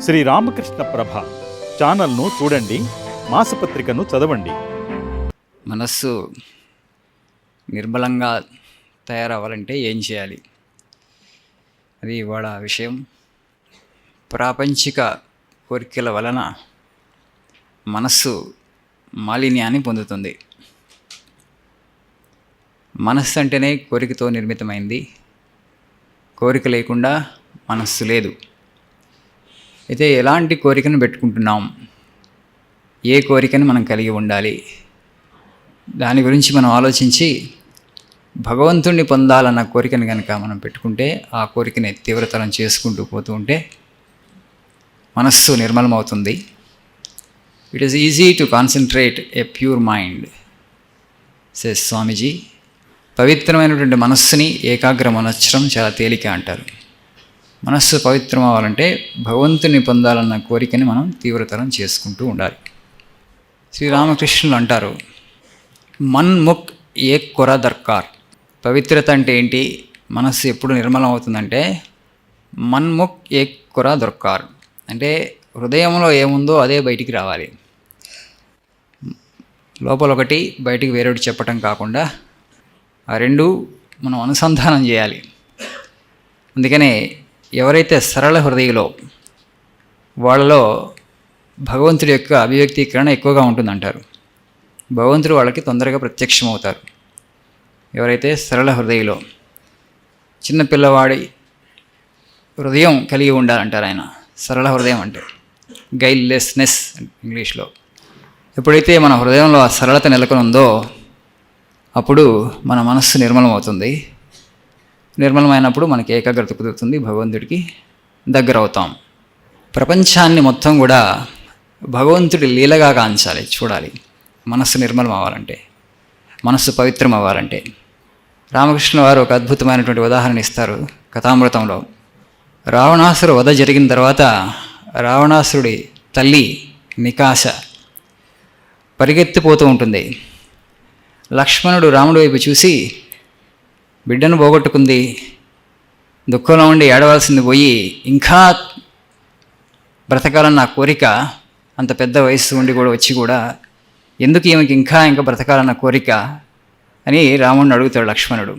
శ్రీ రామకృష్ణ ప్రభ ఛానల్ను చూడండి మాసపత్రికను చదవండి. మనస్సు నిర్మలంగా తయారవ్వాలంటే ఏం చేయాలి? అది ఇవాళ విషయం. ప్రాపంచిక కోరికల వలన మనస్సు మాలిన్యాన్ని పొందుతుంది. మనస్సు అంటేనే కోరికతో నిర్మితమైంది. కోరిక లేకుండా మనస్సు లేదు. అయితే ఎలాంటి కోరికను పెట్టుకుంటున్నాం? ఏ కోరికను మనం కలిగి ఉండాలి? దాని గురించి మనం ఆలోచించి భగవంతుణ్ణి పొందాలన్న కోరికను కనుక మనం పెట్టుకుంటే ఆ కోరికని తీవ్రతరం చేసుకుంటూ పోతూ ఉంటే మనస్సు నిర్మలమవుతుంది. It is easy to concentrate a pure mind say Swamiji పవిత్రమైనటువంటి మనస్సుని ఏకాగ్రమనర్చడం చాలా తేలిక అంటారు. మనస్సు పవిత్రం అవ్వాలంటే భగవంతుని పొందాలన్న కోరికని మనం తీవ్రతరం చేసుకుంటూ ఉండాలి. శ్రీరామకృష్ణులు అంటారు మన్ముఖ్ ఏ కొర దర్కార్. పవిత్రత అంటే ఏంటి? మనస్సు ఎప్పుడు నిర్మలం అవుతుందంటే మన్ముక్ ఏ కొర దొర్కార్. అంటే హృదయంలో ఏముందో అదే బయటికి రావాలి. లోపల ఒకటి బయటికి వేరేటి చెప్పటం కాకుండా ఆ రెండు మనం అనుసంధానం చేయాలి. అందుకనే ఎవరైతే సరళ హృదయలో వాళ్ళలో భగవంతుడి యొక్క అభివ్యక్తీకరణ ఎక్కువగా ఉంటుందంటారు. భగవంతుడు వాళ్ళకి తొందరగా ప్రత్యక్షమవుతారు. ఎవరైతే సరళ హృదయలో చిన్న పిల్లవాడి హృదయం కలిగి ఉండాలంటారు ఆయన. సరళ హృదయం అంటే గైల్లెస్నెస్ ఇంగ్లీష్లో. ఎప్పుడైతే మన హృదయంలో ఆ సరళత నెలకొని ఉందో అప్పుడు మన మనస్సు నిర్మలమవుతుంది. నిర్మలమైనప్పుడు మనకి ఏకాగ్రత కుదురుతుంది భగవంతుడికి దగ్గర అవుతాం. ప్రపంచాన్ని మొత్తం కూడా భగవంతుడి లీలగా కాంచాలి చూడాలి. మనస్సు నిర్మలం అవ్వాలంటే మనస్సు పవిత్రం అవ్వాలంటే. రామకృష్ణ వారు ఒక అద్భుతమైనటువంటి ఉదాహరణ ఇస్తారు కథామృతంలో. రావణాసురు వధ జరిగిన తర్వాత రావణాసురుడి తల్లి నికాశ పరిగెత్తిపోతూ ఉంటుంది. లక్ష్మణుడు రాముడి వైపు చూసి బిడ్డను పోగొట్టుకుంది. దుఃఖంలో ఉండి ఏడవలసింది పోయి ఇంకా బ్రతకాలన్న కోరిక అంత పెద్ద వయస్సు ఉండి కూడా వచ్చి కూడా ఎందుకు ఈమెకి ఇంకా ఇంకా బ్రతకాలన్న కోరిక? అని రాముడిని అడుగుతాడు లక్ష్మణుడు.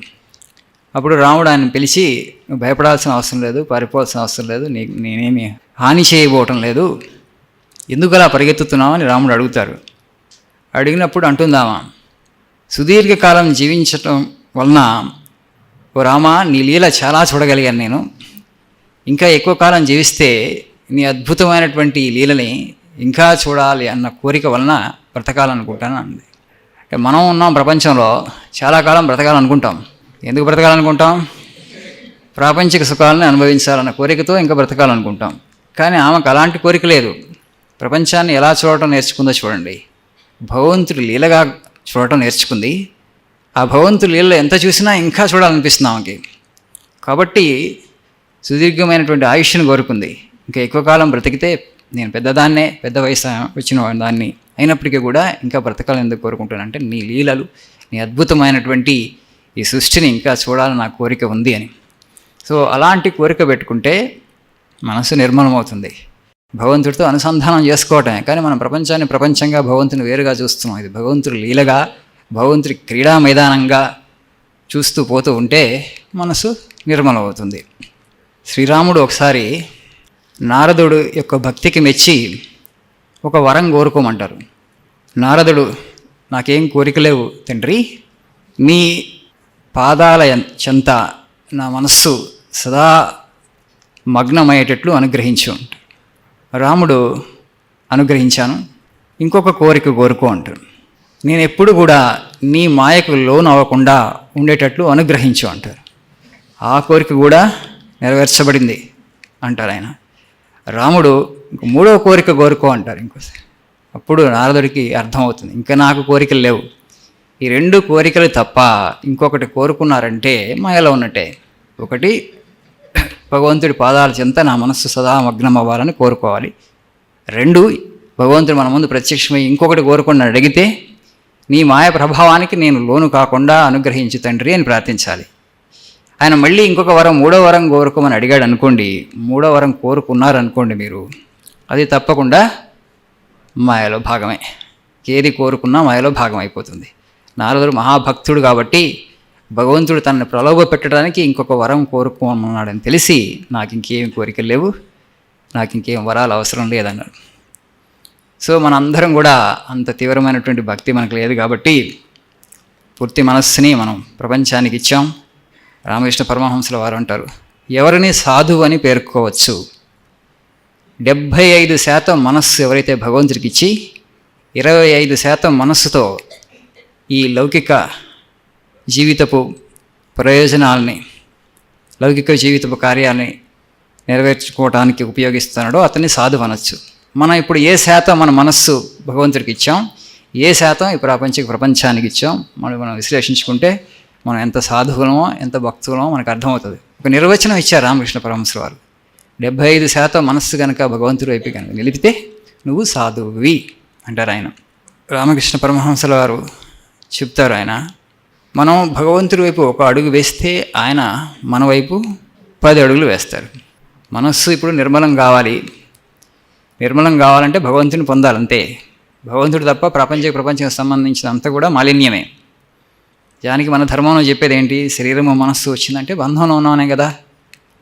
అప్పుడు రాముడు ఆయన పిలిచి నువ్వు భయపడాల్సిన అవసరం లేదు పారిపోవాల్సిన అవసరం లేదు నీ నేనేమి హాని చేయబోవటం లేదు. ఎందుకు అలా పరిగెత్తుతున్నావు? అని రాముడు అడుగుతారు అడిగినప్పుడు అంటుందామా సుదీర్ఘకాలం జీవించటం వలన ఓ రామా నీ లీల చాలా చూడగలిగాను నేను. ఇంకా ఎక్కువ కాలం జీవిస్తే నీ అద్భుతమైనటువంటి ఈ లీలని ఇంకా చూడాలి అన్న కోరిక వలన బ్రతకాలనుకుంటాను అంది. అంటే మనం ఉన్నాం ప్రపంచంలో చాలా కాలం బ్రతకాలనుకుంటాం. ఎందుకు బ్రతకాలనుకుంటాం? ప్రాపంచిక సుఖాలను అనుభవించాలన్న కోరికతో ఇంకా బ్రతకాలనుకుంటాం. కానీ ఆమెకు అలాంటి కోరిక లేదు. ప్రపంచాన్ని ఎలా చూడటం నేర్చుకుందో చూడండి. భగవంతుడి లీలగా చూడటం నేర్చుకుంది. ఆ భగవంతుడు లీలలో ఎంత చూసినా ఇంకా చూడాలనిపిస్తుంది ఆమెకి. కాబట్టి సుదీర్ఘమైనటువంటి ఆయుష్ను కోరుకుంది. ఇంకా ఎక్కువ కాలం బ్రతికితే నేను పెద్దదాన్నే పెద్ద వయసు వచ్చిన దాన్ని అయినప్పటికీ కూడా ఇంకా బ్రతకాలని ఎందుకు కోరుకుంటానంటే నీ లీలలు నీ అద్భుతమైనటువంటి ఈ సృష్టిని ఇంకా చూడాలని నా కోరిక ఉంది అని. సో అలాంటి కోరిక పెట్టుకుంటే మనసు నిర్మలమవుతుంది. భగవంతుడితో అనుసంధానం చేసుకోవటమే. కానీ మనం ప్రపంచాన్ని ప్రపంచంగా భగవంతుని వేరుగా చూస్తున్నాం. ఇది భగవంతుడు లీలగా భగవంతుడి క్రీడా మైదానంగా చూస్తూ పోతూ ఉంటే మనసు నిర్మలమవుతుంది. శ్రీరాముడు ఒకసారి నారదుడు యొక్క భక్తికి మెచ్చి ఒక వరం కోరుకోమంటారు. నారదుడు నాకేం కోరిక లేవు తండ్రి. మీ పాదాల చెంత నా మనస్సు సదా మగ్నమయ్యేటట్లు అనుగ్రహించు అంటారు రాముడు అనుగ్రహించాను. ఇంకొక కోరిక కోరుకో అంటారు. నేను ఎప్పుడు కూడా నీ మాయకు లోన్ అవ్వకుండా ఉండేటట్లు అనుగ్రహించు అంటారు. ఆ కోరిక కూడా నెరవేర్చబడింది అంటారు ఆయన. రాముడు ఇంక మూడో కోరిక కోరుకో అంటారు ఇంకోసారి. అప్పుడు నారదుడికి అర్థమవుతుంది. ఇంకా నాకు కోరికలు లేవు. ఈ రెండు కోరికలు తప్ప ఇంకొకటి కోరుకున్నారంటే మాయలో ఉన్నట్టే. ఒకటి భగవంతుడి పాదాల చెంత నా మనస్సు సదా మగ్నం అవ్వాలని కోరుకోవాలి. రెండు భగవంతుడు మన ముందు ప్రత్యక్షమై ఇంకొకటి కోరుకుని అడిగితే నీ మాయ ప్రభావానికి నేను లోను కాకుండా అనుగ్రహించు తండ్రి అని ప్రార్థించాలి. ఆయన మళ్ళీ ఇంకొక వరం మూడో వరం కోరుకోమని అడిగాడు అనుకోండి. మూడో వరం కోరుకున్నారనుకోండి మీరు అది తప్పకుండా మాయలో భాగమే. ఏది కోరుకున్నా మాయలో భాగం అయిపోతుంది. నారదుడు మహాభక్తుడు కాబట్టి భగవంతుడు తనని ప్రలోభ పెట్టడానికి ఇంకొక వరం కోరుకోమన్నాడని తెలిసి నాకు ఇంకేం కోరికలు లేవు నాకు ఇంకేం వరాలు అవసరం లేదన్నాడు. సో మనందరం కూడా అంత తీవ్రమైనటువంటి భక్తి మనకు లేదు కాబట్టి పూర్తి మనస్సుని మనం ప్రపంచానికి ఇచ్చాం. రామకృష్ణ పరమహంసుల వారు అంటారు ఎవరిని సాధువు అని పేర్కోవచ్చు. డెబ్భై ఐదు శాతం మనస్సు ఎవరైతే భగవంతుడికి ఇచ్చి ఇరవై ఐదు శాతం మనస్సుతో ఈ లౌకిక జీవితపు ప్రయోజనాల్ని లౌకిక జీవితపు కార్యాలని నెరవేర్చుకోవడానికి ఉపయోగిస్తున్నాడో అతన్ని సాధువు అనొచ్చు. మనం ఇప్పుడు ఏ శాతం మన మనస్సు భగవంతుడికి ఇచ్చాం? ఏ శాతం ఈ ప్రాపంచిక ప్రపంచానికి ఇచ్చాం? మనం మనం విశ్లేషించుకుంటే మనం ఎంత సాధువులమో ఎంత భక్తులమో మనకు అర్థమవుతుంది. ఒక నిర్వచనం ఇచ్చారు రామకృష్ణ పరమహంస వారు. డెబ్భై ఐదు శాతం మనస్సు కనుక భగవంతుడి వైపు కనుక నిలిపితే నువ్వు సాధువువి అంటారు ఆయన. రామకృష్ణ పరమహంసల వారు చెప్తారు ఆయన మనం భగవంతుడి వైపు ఒక అడుగు వేస్తే ఆయన మన వైపు పది అడుగులు వేస్తారు. మనస్సు ఇప్పుడు నిర్మలం కావాలి. నిర్మలం కావాలంటే భగవంతుని పొందాలంతే భగవంతుడు తప్ప ప్రపంచ ప్రపంచం సంబంధించిన అంతా కూడా మాలిన్యమే. దానికి మన ధర్మంలో చెప్పేది ఏంటి శరీరము మనస్సు వచ్చిందంటే బంధంలో ఉన్నామనే కదా.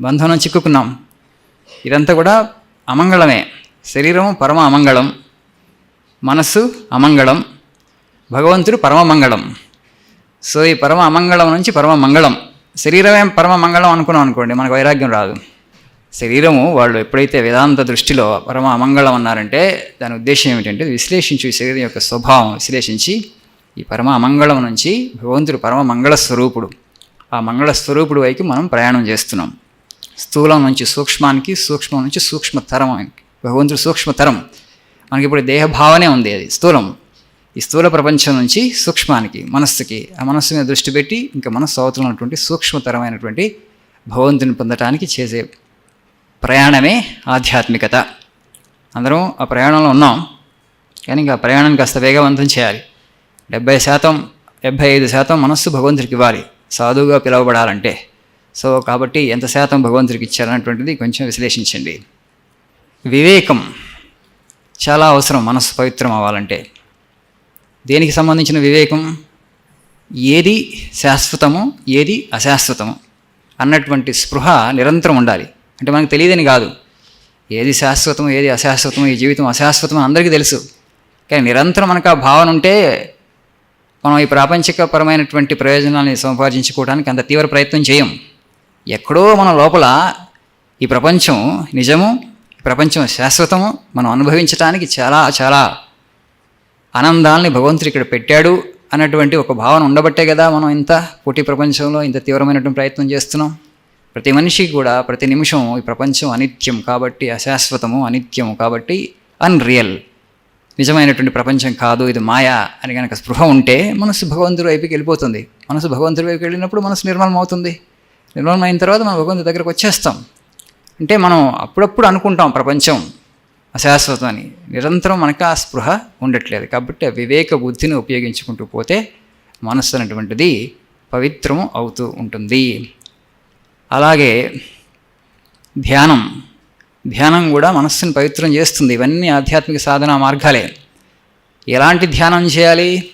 బంధంలో చిక్కుకున్నాం. ఇదంతా కూడా అమంగళమే. శరీరము పరమ అమంగళం. మనస్సు అమంగళం. భగవంతుడు పరమ మంగళం. సో ఈ పరమ అమంగళం నుంచి పరమ మంగళం. శరీరమే పరమ మంగళం అనుకున్నాం అనుకోండి మనకు వైరాగ్యం రాదు. శరీరము వాళ్ళు ఎప్పుడైతే వేదాంత దృష్టిలో పరమ అమంగళం అన్నారంటే దాని ఉద్దేశం ఏమిటంటే విశ్లేషించి శరీరం యొక్క స్వభావం విశ్లేషించి ఈ పరమ అమంగళం నుంచి భగవంతుడు పరమ మంగళ స్వరూపుడు. ఆ మంగళ స్వరూపుడు వైపు మనం ప్రయాణం చేస్తున్నాం. స్థూలం నుంచి సూక్ష్మానికి సూక్ష్మం నుంచి సూక్ష్మతరం భగవంతుడు సూక్ష్మతరం. మనకి ఇప్పుడు దేహభావనే ఉంది అది స్థూలం. ఈ స్థూల ప్రపంచం నుంచి సూక్ష్మానికి మనస్సుకి ఆ మనస్సు మీద దృష్టి పెట్టి ఇంకా మనస్సు అవతల సూక్ష్మతరమైనటువంటి భగవంతుని పొందటానికి చేసే ప్రయాణమే ఆధ్యాత్మికత. అందరం ఆ ప్రయాణంలో ఉన్నాం. కానీ ఇంకా ప్రయాణం ప్రయాణాన్ని కాస్త వేగవంతం చేయాలి. డెబ్బై శాతం డెబ్బై ఐదు శాతం మనస్సు భగవంతుడికి ఇవ్వాలి. సాధువుగా పిలువబడాలంటే. సో కాబట్టి ఎంత శాతం భగవంతుడికి ఇచ్చారన్నటువంటిది కొంచెం విశ్లేషించండి. వివేకం చాలా అవసరం మనస్సు పవిత్రం అవ్వాలంటే. దేనికి సంబంధించిన వివేకం? ఏది శాశ్వతము ఏది అశాశ్వతము అన్నటువంటి స్పృహ నిరంతరం ఉండాలి. అంటే మనకు తెలియదని కాదు. ఏది శాశ్వతం ఏది అశాశ్వతం ఈ జీవితం అశాశ్వతం అందరికీ తెలుసు. కానీ నిరంతరం మనకు ఆ భావన ఉంటే మనం ఈ ప్రాపంచికపరమైనటువంటి ప్రయోజనాన్ని సంపాదించుకోవడానికి అంత తీవ్ర ప్రయత్నం చేయం. ఎక్కడో మన లోపల ఈ ప్రపంచం నిజము ప్రపంచం శాశ్వతము మనం అనుభవించడానికి చాలా చాలా ఆనందాలని భగవంతుడు ఇక్కడ పెట్టాడు అన్నటువంటి ఒక భావన ఉండబట్టే కదా మనం ఇంత పోటీ ప్రపంచంలో ఇంత తీవ్రమైనటువంటి ప్రయత్నం చేస్తున్నాం. ప్రతి మనిషికి కూడా ప్రతి నిమిషం ఈ ప్రపంచం అనిత్యం కాబట్టి అశాశ్వతము అనిత్యము కాబట్టి అన్రియల్ నిజమైనటువంటి ప్రపంచం కాదు ఇది మాయా అని కనుక స్పృహ ఉంటే మనసు భగవంతుడి వైపుకి వెళ్ళిపోతుంది. మనసు భగవంతుడి వైపుకి వెళ్ళినప్పుడు మనసు నిర్మలం అవుతుంది నిర్మలం అయిన తర్వాత మనం భగవంతుడి దగ్గరకు వచ్చేస్తాం. అంటే మనం అప్పుడప్పుడు అనుకుంటాం ప్రపంచం అశాశ్వతం అని. నిరంతరం మనకు ఆ స్పృహ ఉండట్లేదు. కాబట్టి వివేక బుద్ధిని ఉపయోగించుకుంటూ పోతే మనస్సు అనేటువంటిది పవిత్రము అవుతూ ఉంటుంది. అలాగే ధ్యానం ధ్యానం కూడా మనస్సుని పవిత్రం చేస్తుంది. ఇవన్నీ ఆధ్యాత్మిక సాధన మార్గాలే. ఎలాంటి ధ్యానం చేయాలి?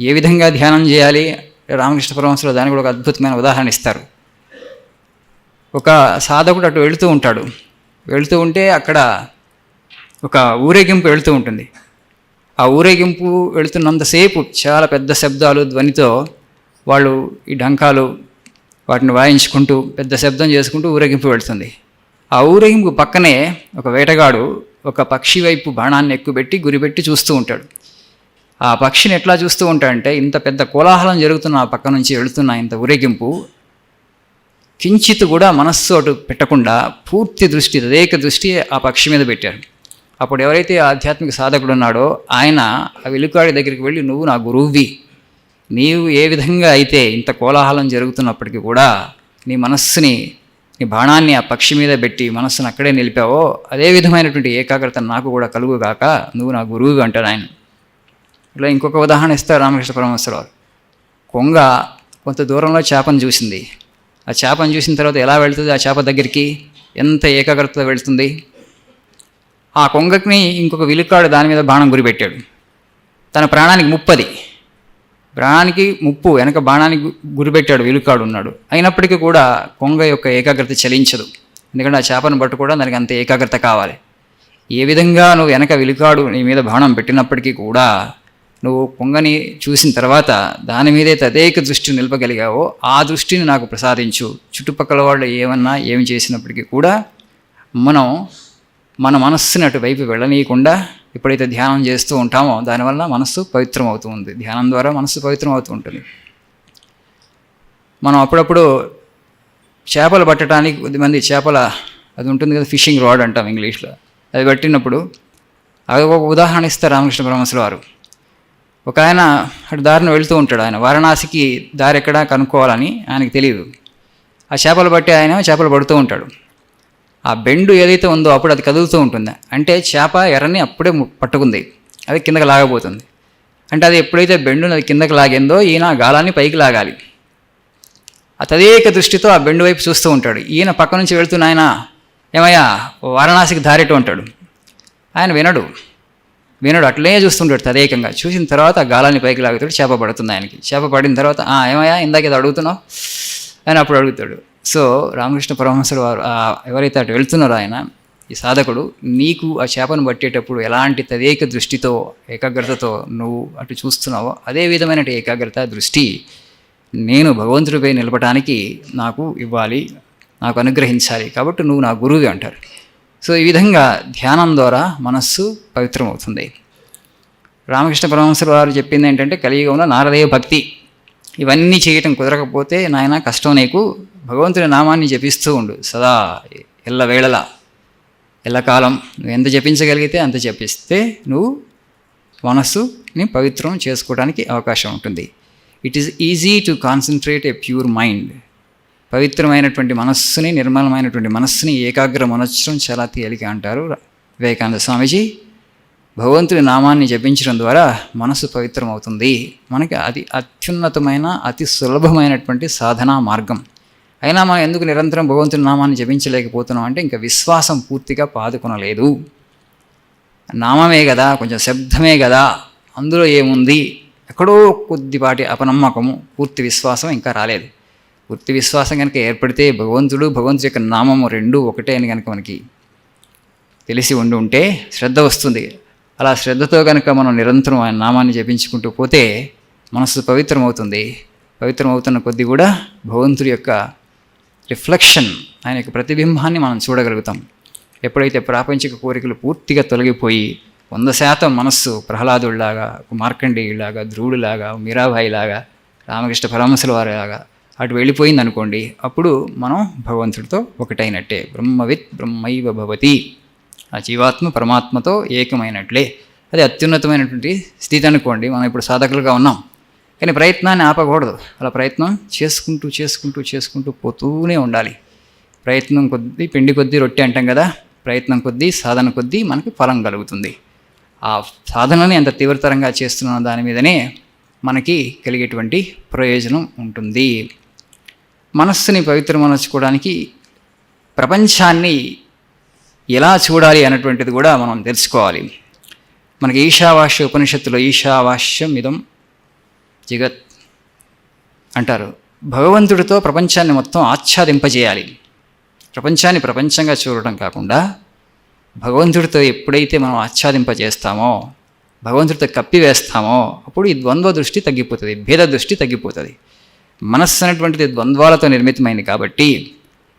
ఏ విధంగా ధ్యానం చేయాలి? రామకృష్ణ పరమహంసలో దానికి కూడా ఒక అద్భుతమైన ఉదాహరణ ఇస్తారు. ఒక సాధకుడు అటు వెళుతూ ఉంటాడు. వెళుతూ ఉంటే అక్కడ ఒక ఊరేగింపు వెళుతూ ఉంటుంది. ఆ ఊరేగింపు వెళుతున్నంతసేపు చాలా పెద్ద శబ్దాలు ధ్వనితో వాళ్ళు ఈ డంకాలు వాటిని వాయించుకుంటూ పెద్ద శబ్దం చేసుకుంటూ ఊరేగింపు వెళుతుంది. ఆ ఊరేగింపు పక్కనే ఒక వేటగాడు ఒక పక్షి వైపు బాణాన్ని ఎక్కుపెట్టి గురిపెట్టి చూస్తూ ఉంటాడు. ఆ పక్షిని ఎట్లా చూస్తూ ఉంటాడంటే ఇంత పెద్ద కోలాహలం జరుగుతున్న ఆ పక్క నుంచి వెళుతున్న ఇంత ఊరేగింపు కించిత్ కూడా మనస్సు అటు పెట్టకుండా పూర్తి దృష్టి తదేక దృష్టి ఆ పక్షి మీద పెట్టారు. అప్పుడు ఎవరైతే ఆధ్యాత్మిక సాధకుడు ఉన్నాడో ఆయన ఆ వెలుకాడి దగ్గరికి వెళ్ళి నువ్వు నా గురువువి నీవు ఏ విధంగా అయితే ఇంత కోలాహలం జరుగుతున్నప్పటికీ కూడా నీ మనస్సుని నీ బాణాన్ని ఆ పక్షి మీద పెట్టి మనస్సును అక్కడే నిలిపావో అదే విధమైనటువంటి ఏకాగ్రత నాకు కూడా కలుగుగాక నువ్వు నా గురువుగా అంటాడు ఆయన. ఇలా ఇంకొక ఉదాహరణ ఇస్తారు రామకృష్ణ పరమేశ్వరరావు కొంగ కొంత దూరంలో చేపను చూసింది. ఆ చేపను చూసిన తర్వాత ఎలా వెళుతుంది ఆ చేప దగ్గరికి? ఎంత ఏకాగ్రతతో వెళుతుంది? ఆ కొంగకి ఇంకొక విలుకాడు దాని మీద బాణం గురిపెట్టాడు. తన ప్రాణానికి ముప్పది. ప్రాణానికి ముప్పు వెనక బాణానికి గు- గురిపెట్టాడు విలుకాడు ఉన్నాడు. అయినప్పటికీ కూడా కొంగ యొక్క ఏకాగ్రత చలించదు. ఎందుకంటే ఆ చేపను పట్టు కూడా దానికి అంత ఏకాగ్రత కావాలి. ఏ విధంగా నువ్వు వెనక విలుకాడు నీ మీద బాణం పెట్టినప్పటికీ కూడా నువ్వు కొంగని చూసిన తర్వాత దాని మీదే తదేక దృష్టి నిలపగలిగావో ఆ దృష్టిని నాకు ప్రసాదించు. చుట్టుపక్కల వాళ్ళు ఏమన్నా ఏమి చేసినప్పటికీ కూడా మనం మన మనస్సుని అటువైపు వెళ్ళనీయకుండా ఎప్పుడైతే ధ్యానం చేస్తూ ఉంటామో దానివల్ల మనస్సు పవిత్రం అవుతూ ఉంది. ధ్యానం ద్వారా మనస్సు పవిత్రం అవుతూ ఉంటుంది. మనం అప్పుడప్పుడు చేపలు పట్టడానికి కొద్దిమంది చేపల అది ఉంటుంది కదా ఫిషింగ్ రాడ్ అంటాం ఇంగ్లీష్లో. అది పట్టినప్పుడు అది ఒక ఉదాహరణ ఇస్తారు రామకృష్ణ పరమశుల వారు. ఒక ఆయన అటు దారిని వెళ్తూ ఉంటాడు ఆయన. వారణాసికి దారి ఎక్కడా కనుక్కోవాలని ఆయనకు తెలియదు. ఆ చేపలు పట్టి ఆయన చేపలు పడుతూ ఉంటాడు. ఆ బెండు ఏదైతే ఉందో అప్పుడు అది కదులుతూ ఉంటుంది. అంటే చేప ఎర్రని అప్పుడే పట్టుకుంది. అది కిందకి లాగబోతుంది. అంటే అది ఎప్పుడైతే బెండుని అది కిందకి లాగిందో ఈయన గాలాన్ని పైకి లాగాలి. అతదేక తదేక దృష్టితో ఆ బెండు వైపు చూస్తూ ఉంటాడు. ఈయన పక్క నుంచి వెళుతున్న ఆయన ఏమయ్యా వారణాసికి దారెట్టు అంటాడు. ఆయన వినడు. వినడు. అట్లే చూస్తుంటాడు తదేకంగా. చూసిన తర్వాత ఆ గాలాన్ని పైకి లాగుతాడు. చేప పడుతుంది ఆయనకి. చేప పడిన తర్వాత "ఆ, ఏమయ్యా ఇందాక ఇది అడుగుతున్నావు? ఆయన అప్పుడు అడుగుతాడు. సో రామకృష్ణ పరమహంసుడు వారు ఎవరైతే అటు వెళ్తున్నారో ఆయన ఈ సాధకుడు నీకు ఆ చేపను పట్టేటప్పుడు ఎలాంటి తదేక దృష్టితో ఏకాగ్రతతో నువ్వు అటు చూస్తున్నావో అదే విధమైన ఏకాగ్రత దృష్టి నేను భగవంతుడిపై నిలపడానికి నాకు ఇవ్వాలి నాకు అనుగ్రహించాలి. కాబట్టి నువ్వు నా గురువు అంటారు. సో ఈ విధంగా ధ్యానం ద్వారా మనస్సు పవిత్రమవుతుంది. రామకృష్ణ పరమహంసలు వారు చెప్పింది ఏంటంటే కలియుగంలో నారదేవ భక్తి ఇవన్నీ చేయటం కుదరకపోతే నాయన కష్టం నీకు భగవంతుని నామాన్ని జపిస్తూ ఉండు. సదా ఎల్లవేళలా ఎల్లకాలం నువ్వు ఎంత జపించగలిగితే అంత జపిస్తే నువ్వు మనస్సుని పవిత్రం చేసుకోవడానికి అవకాశం ఉంటుంది. It is easy to concentrate a pure mind పవిత్రమైనటువంటి మనస్సుని నిర్మలమైనటువంటి మనస్సుని ఏకాగ్ర మనస్సును చాలా తేలిక అంటారు వివేకానంద స్వామీజీ. భగవంతుడి నామాన్ని జపించడం ద్వారా మనసు పవిత్రం అవుతుంది మనకి అది అత్యున్నతమైన అతి సులభమైనటువంటి సాధనా మార్గం. అయినా మనం ఎందుకు నిరంతరం భగవంతుని నామాన్ని జపించలేకపోతున్నాం అంటే ఇంకా విశ్వాసం పూర్తిగా పాదుకొనలేదు. నామమే కదా కొంచెం శబ్దమే కదా అందులో ఏముంది? ఎక్కడో కొద్దిపాటి అపనమ్మకము పూర్తి విశ్వాసం ఇంకా రాలేదు. పూర్తి విశ్వాసం కనుక ఏర్పడితే భగవంతుడు భగవంతుడి యొక్క నామము రెండు ఒకటే అని కనుక మనకి తెలిసి ఉండి ఉంటే శ్రద్ధ వస్తుంది. అలా శ్రద్ధతో కనుక మనం నిరంతరం ఆయన నామాన్ని జపించుకుంటూ పోతే మనసు పవిత్రమవుతుంది. పవిత్రమవుతున్న కొద్దీ కూడా భగవంతుడి యొక్క రిఫ్లెక్షన్ ఆయన యొక్క ప్రతిబింబాన్ని మనం చూడగలుగుతాం. ఎప్పుడైతే ప్రాపంచిక కోరికలు పూర్తిగా తొలగిపోయి వంద శాతం మనస్సు ప్రహ్లాదుడిలాగా మార్కండేయులాగా ధ్రువుడిలాగా మీరాబాయిలాగా రామకృష్ణ పరమశుల వారిలాగా అటు వెళ్ళిపోయింది అనుకోండి అప్పుడు మనం భగవంతుడితో ఒకటైనట్టే. బ్రహ్మవిత్ బ్రహ్మైవ భవతి. ఆ జీవాత్మ పరమాత్మతో ఏకమైనట్లే. అది అత్యున్నతమైనటువంటి స్థితి అనుకోండి మనం ఇప్పుడు సాధకులుగా ఉన్నాం. కానీ ప్రయత్నాన్ని ఆపకూడదు. అలా ప్రయత్నం చేసుకుంటూ చేసుకుంటూ చేసుకుంటూ పోతూనే ఉండాలి. ప్రయత్నం కొద్దీ పిండి కొద్దీ రొట్టె అంటాం కదా ప్రయత్నం కొద్దీ సాధన కొద్దీ మనకి ఫలం కలుగుతుంది. ఆ సాధనని ఎంత తీవ్రతరంగా చేస్తున్న దాని మీదనే మనకి కలిగేటువంటి ప్రయోజనం ఉంటుంది. మనస్సుని పవిత్రమనర్చుకోవడానికి ప్రపంచాన్ని ఎలా చూడాలి అన్నటువంటిది కూడా మనం తెలుసుకోవాలి. మనకి ఈశావాస్య ఉపనిషత్తులో ఈశావాస్యం ఇదం జగత్ అంటారు. భగవంతుడితో ప్రపంచాన్ని మొత్తం ఆచ్ఛాదింపజేయాలి. ప్రపంచాన్ని ప్రపంచంగా చూడటం కాకుండా భగవంతుడితో ఎప్పుడైతే మనం ఆచ్ఛాదింపజేస్తామో భగవంతుడితో కప్పివేస్తామో అప్పుడు ఈ ద్వంద్వ దృష్టి తగ్గిపోతుంది భేద దృష్టి తగ్గిపోతుంది. మనస్సు అనేటువంటిది ద్వంద్వాలతో నిర్మితమైంది కాబట్టి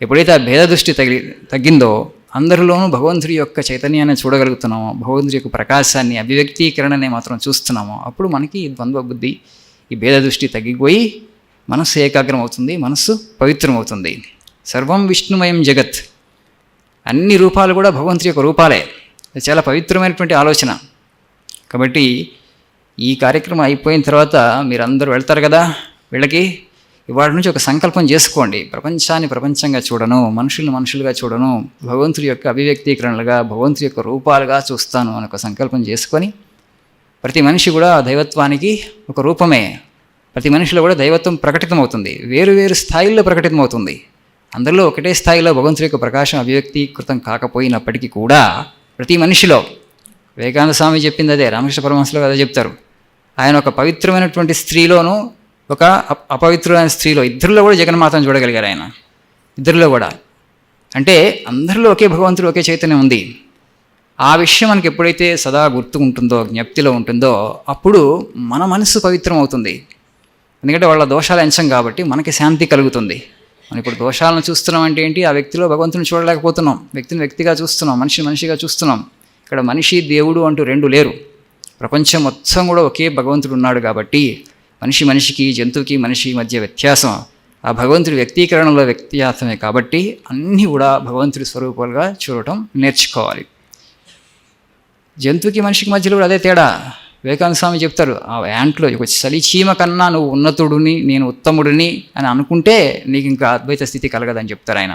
ఎప్పుడైతే ఆ భేద దృష్టి తగిలి తగ్గిందో అందరిలోనూ భగవంతుడి యొక్క చైతన్యాన్ని చూడగలుగుతున్నామో భగవంతుడి యొక్క ప్రకాశాన్ని అభివ్యక్తీకరణని మాత్రం చూస్తున్నామో అప్పుడు మనకి ఈ ద్వంద్వ బుద్ధి ఈ భేద దృష్టి తగ్గిపోయి మనస్సు ఏకాగ్రం అవుతుంది మనస్సు పవిత్రం అవుతుంది సర్వం విష్ణుమయం జగత్. అన్ని రూపాలు కూడా భగవంతుడి యొక్క రూపాలే. ఇది చాలా పవిత్రమైనటువంటి ఆలోచన. కాబట్టి ఈ కార్యక్రమం అయిపోయిన తర్వాత మీరందరూ వెళ్తారు కదా వీళ్ళకి. ఇవాటి నుంచి ఒక సంకల్పం చేసుకోండి. ప్రపంచాన్ని ప్రపంచంగా చూడను మనుషుల్ని మనుషులుగా చూడను భగవంతుడి యొక్క అభివ్యక్తీకరణలుగా భగవంతుడి యొక్క రూపాలుగా చూస్తాను అని ఒక సంకల్పం చేసుకొని ప్రతి మనిషి కూడా దైవత్వానికి ఒక రూపమే. ప్రతి మనిషిలో కూడా దైవత్వం ప్రకటితమవుతుంది. వేరు వేరు స్థాయిల్లో ప్రకటితమవుతుంది. అందరిలో ఒకటే స్థాయిలో భగవంతుడి యొక్క ప్రకాశం అభివ్యక్తీకృతం కాకపోయినప్పటికీ కూడా ప్రతి మనిషిలో వివేకానంద స్వామి చెప్పింది అదే రామకృష్ణ పరమహంసలో అదే చెప్తారు. ఆయన ఒక పవిత్రమైనటువంటి స్త్రీలోను ఒక అపవిత్రమైన స్త్రీలో ఇద్దరిలో కూడా జగన్మాతను చూడగలిగారు ఆయన. ఇద్దరిలో కూడా. అంటే అందరిలో ఒకే భగవంతుడు ఒకే చైతన్యం ఉంది. ఆ విషయం మనకి ఎప్పుడైతే సదా గుర్తు ఉంటుందో జ్ఞప్తిలో ఉంటుందో అప్పుడు మన మనసు పవిత్రం అవుతుంది ఎందుకంటే వాళ్ళ దోషాలు ఎంచం కాబట్టి మనకి శాంతి కలుగుతుంది. మనం ఇప్పుడు దోషాలను చూస్తున్నాం అంటే ఏంటి? ఆ వ్యక్తిలో భగవంతుని చూడలేకపోతున్నాం. వ్యక్తిని వ్యక్తిగా చూస్తున్నాం మనిషిని మనిషిగా చూస్తున్నాం. ఇక్కడ మనిషి దేవుడు అంటూ రెండు లేరు. ప్రపంచం మొత్తం కూడా ఒకే భగవంతుడు ఉన్నాడు కాబట్టి మనిషి మనిషికి జంతువుకి మనిషి మధ్య వ్యత్యాసం. ఆ భగవంతుడి వ్యక్తీకరణలో వ్యత్యాసమే కాబట్టి అన్నీ కూడా భగవంతుడి స్వరూపాలుగా చూడటం నేర్చుకోవాలి. జంతువుకి మనిషికి మధ్యలో కూడా అదే తేడా. వివేకానంద స్వామి చెప్తారు ఆ యాంట్లో ఒక చలిచీమ కన్నా నువ్వు ఉన్నతుడిని నేను ఉత్తముడిని అని అనుకుంటే నీకు ఇంకా అద్వైత స్థితి కలగదని చెప్తారు ఆయన.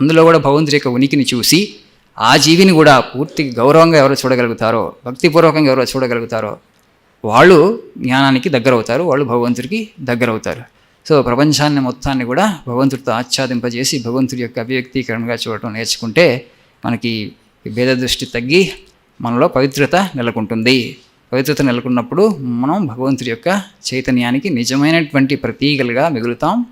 అందులో కూడా భగవంతుడి యొక్క ఉనికిని చూసి ఆ జీవిని కూడా పూర్తి గౌరవంగా ఎవరు చూడగలుగుతారో భక్తిపూర్వకంగా ఎవరు చూడగలుగుతారో వాళ్ళు జ్ఞానానికి దగ్గర అవుతారు వాళ్ళు భగవంతుడికి దగ్గర అవుతారు సో ప్రపంచాన్ని మొత్తాన్ని కూడా భగవంతుడితో ఆచ్ఛాదింపజేసి భగవంతుడి యొక్క అభివ్యక్తీకరణగా చూడటం నేర్చుకుంటే మనకి భేద దృష్టి తగ్గి మనలో పవిత్రత నెలకొంటుంది. పవిత్రత నెలకొన్నప్పుడు మనం భగవంతుడి యొక్క చైతన్యానికి నిజమైనటువంటి ప్రతీకలుగా మిగులుతాం.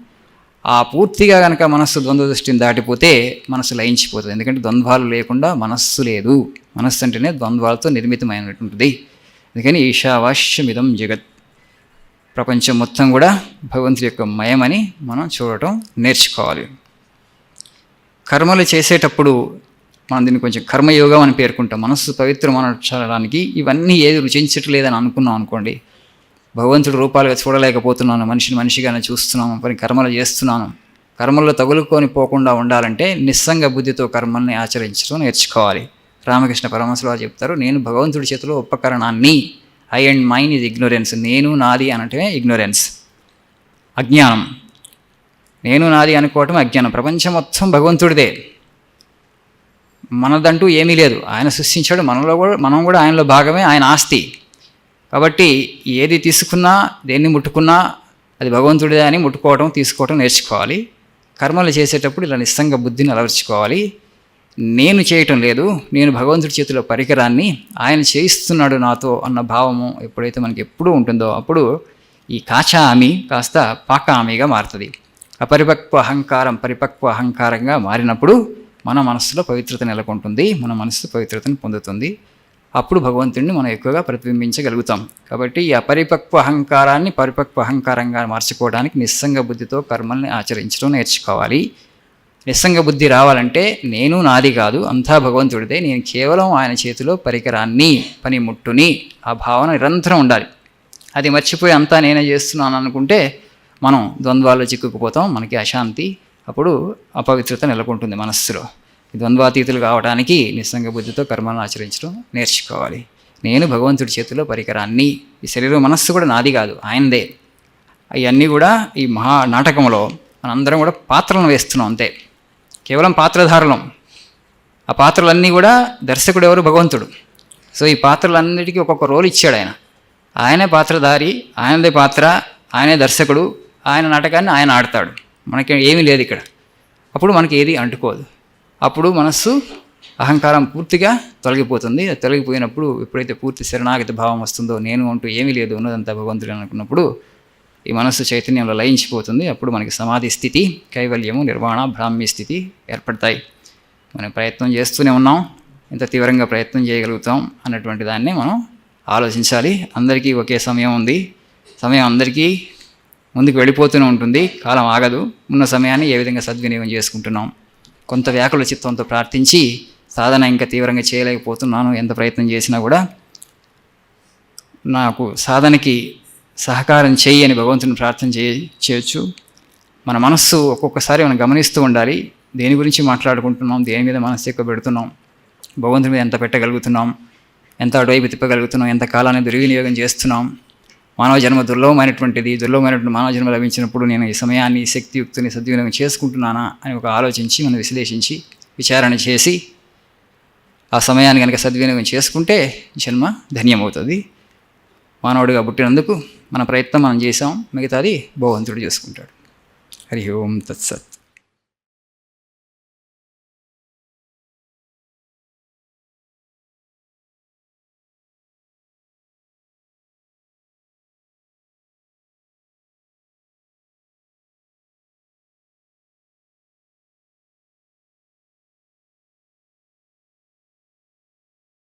ఆ పూర్తిగా కనుక మనస్సు ద్వంద్వ దృష్టిని దాటిపోతే మనసు లయించిపోతుంది. ఎందుకంటే ద్వంద్వాలు లేకుండా మనస్సు లేదు. మనస్సు అంటేనే ద్వంద్వాలతో నిర్మితమైనటువంటిది. అందుకని ఈశావాస్యమిదం జగత్. ప్రపంచం మొత్తం కూడా భగవంతుడి యొక్క మయమని మనం చూడటం నేర్చుకోవాలి. కర్మలు చేసేటప్పుడు మనం దీన్ని కొంచెం కర్మయోగం అని పేర్కొంటాం. మనస్సు పవిత్రం అనడానికి ఇవన్నీ ఏది రుచించట్లేదని అనుకున్నాం అనుకోండి. భగవంతుడు రూపాలుగా చూడలేకపోతున్నాను మనిషిని మనిషిగానే చూస్తున్నాను పని కర్మలు చేస్తున్నాను. కర్మల్లో తగులుకొని పోకుండా ఉండాలంటే నిస్సంగ బుద్ధితో కర్మల్ని ఆచరించడం నేర్చుకోవాలి. రామకృష్ణ పరమశివ చెప్తారు నేను భగవంతుడి చేతిలో ఉపకరణాన్ని ఐ అండ్ మైన్ ఇది ఇగ్నోరెన్స్ నేను నాది అనటమే ఇగ్నోరెన్స్ అజ్ఞానం. నేను నాది అనుకోవటం అజ్ఞానం. ప్రపంచం మొత్తం భగవంతుడిదే. మనదంటూ ఏమీ లేదు. ఆయన సృష్టించాడు. మనలో కూడా మనం కూడా ఆయనలో భాగమే ఆయన ఆస్తి. కాబట్టి ఏది తీసుకున్నా దేన్ని ముట్టుకున్నా అది భగవంతుడిదే అని ముట్టుకోవటం తీసుకోవటం నేర్చుకోవాలి. కర్మలు చేసేటప్పుడు ఇలా నిస్సంగ బుద్ధిని అలవర్చుకోవాలి. నేను చేయటం లేదు. నేను భగవంతుడి చేతిలో పరికరాన్ని ఆయన చేయిస్తున్నాడు నాతో అన్న భావము ఎప్పుడైతే మనకి ఎప్పుడూ ఉంటుందో అప్పుడు ఈ కాచా ఆమి కాస్త పాక ఆమెగా మారుతుంది. అపరిపక్వ అహంకారం పరిపక్వ అహంకారంగా మారినప్పుడు మన మనస్సులో పవిత్రత నెలకొంటుంది మన మనసు పవిత్రతను పొందుతుంది. అప్పుడు భగవంతుడిని మనం ఎక్కువగా ప్రతిబింబించగలుగుతాం. కాబట్టి ఈ అపరిపక్వ అహంకారాన్ని పరిపక్వ అహంకారంగా మార్చుకోవడానికి నిస్సంగ బుద్ధితో కర్మల్ని ఆచరించడం నేర్చుకోవాలి. నిస్సంగ బుద్ధి రావాలంటే నేను నాది కాదు అంతా భగవంతుడిదే నేను కేవలం ఆయన చేతిలో పరికరాన్ని పనిముట్టుని ఆ భావన నిరంతరం ఉండాలి. అది మర్చిపోయి అంతా నేనే చేస్తున్నాను అనుకుంటే మనం ద్వంద్వాల్లో చిక్కుకుపోతాం మనకి అశాంతి అప్పుడు అపవిత్రత నెలకొంటుంది మనస్సులో. ఈ ద్వంద్వాతీతులు కావడానికి నిస్సంగ బుద్ధితో కర్మలను ఆచరించడం నేర్చుకోవాలి. నేను భగవంతుడి చేతిలో పరికరాన్ని ఈ శరీరం మనస్సు కూడా నాది కాదు ఆయనదే. అవన్నీ కూడా ఈ మహా నాటకంలో మనందరం కూడా పాత్రలను వేస్తున్నాం అంతే. కేవలం పాత్రధారులం. ఆ పాత్రలన్నీ కూడా దర్శకుడు ఎవరు? భగవంతుడు. సో ఈ పాత్రలన్నిటికీ ఒక్కొక్క రోల్ ఇచ్చాడు ఆయన. ఆయనే పాత్రధారి ఆయనదే పాత్ర ఆయనే దర్శకుడు ఆయన నాటకాన్ని ఆయన ఆడతాడు. మనకి ఏమీ లేదు ఇక్కడ. అప్పుడు మనకి ఏది అంటుకోదు. అప్పుడు మనస్సు అహంకారం పూర్తిగా తొలగిపోతుంది. తొలగిపోయినప్పుడు ఎప్పుడైతే పూర్తి శరణాగతి భావం వస్తుందో నేను అంటూ ఏమీ లేదు ఉన్నదంతా భగవంతుడు అనుకున్నప్పుడు ఈ మనస్సు చైతన్యంలో లయించిపోతుంది. అప్పుడు మనకి సమాధి స్థితి కైవల్యము నిర్వాణ బ్రాహ్మ్య స్థితి ఏర్పడతాయి. మనం ప్రయత్నం చేస్తూనే ఉన్నాం. ఎంత తీవ్రంగా ప్రయత్నం చేయగలుగుతాం అన్నటువంటి దాన్ని మనం ఆలోచించాలి. అందరికీ ఒకే సమయం ఉంది. సమయం అందరికీ ముందుకు వెళ్ళిపోతూనే ఉంటుంది. కాలం ఆగదు. ఉన్న సమయాన్ని ఏ విధంగా సద్వినియోగం చేసుకుంటున్నాం? కొంత వ్యాకుల చిత్తంతో ప్రార్థించి సాధన ఇంకా తీవ్రంగా చేయలేకపోతున్నాను. ఎంత ప్రయత్నం చేసినా కూడా నాకు సాధనకి సహకారం చేయి అని భగవంతుని ప్రార్థన చేయ చేయొచ్చు. మన మనస్సు ఒక్కొక్కసారి మనం గమనిస్తూ ఉండాలి. దేని గురించి మాట్లాడుకుంటున్నాం? దేని మీద మనస్సు ఎక్కువ పెడుతున్నాం? భగవంతుని మీద ఎంత పెట్టగలుగుతున్నాం? ఎంత అటువైపు తిప్పగలుగుతున్నాం? ఎంత కాలాన్ని దుర్వినియోగం చేస్తున్నాం? మానవ జన్మ దుర్లభమైనటువంటిది దుర్లభమైనటువంటి మానవ జన్మ లభించినప్పుడు నేను ఈ సమయాన్ని శక్తియుక్తిని సద్వినియోగం చేసుకుంటున్నానా అని ఒక ఆలోచించి మనం విశ్లేషించి విచారణ చేసి ఆ సమయాన్ని కనుక సద్వినియోగం చేసుకుంటే జన్మ ధన్యమవుతుంది. మానవుడిగా పుట్టినందుకు మన ప్రయత్నం మనం చేసాం మిగతాది భగవంతుడు చేసుకుంటాడు. హరి ఓం తత్సత్.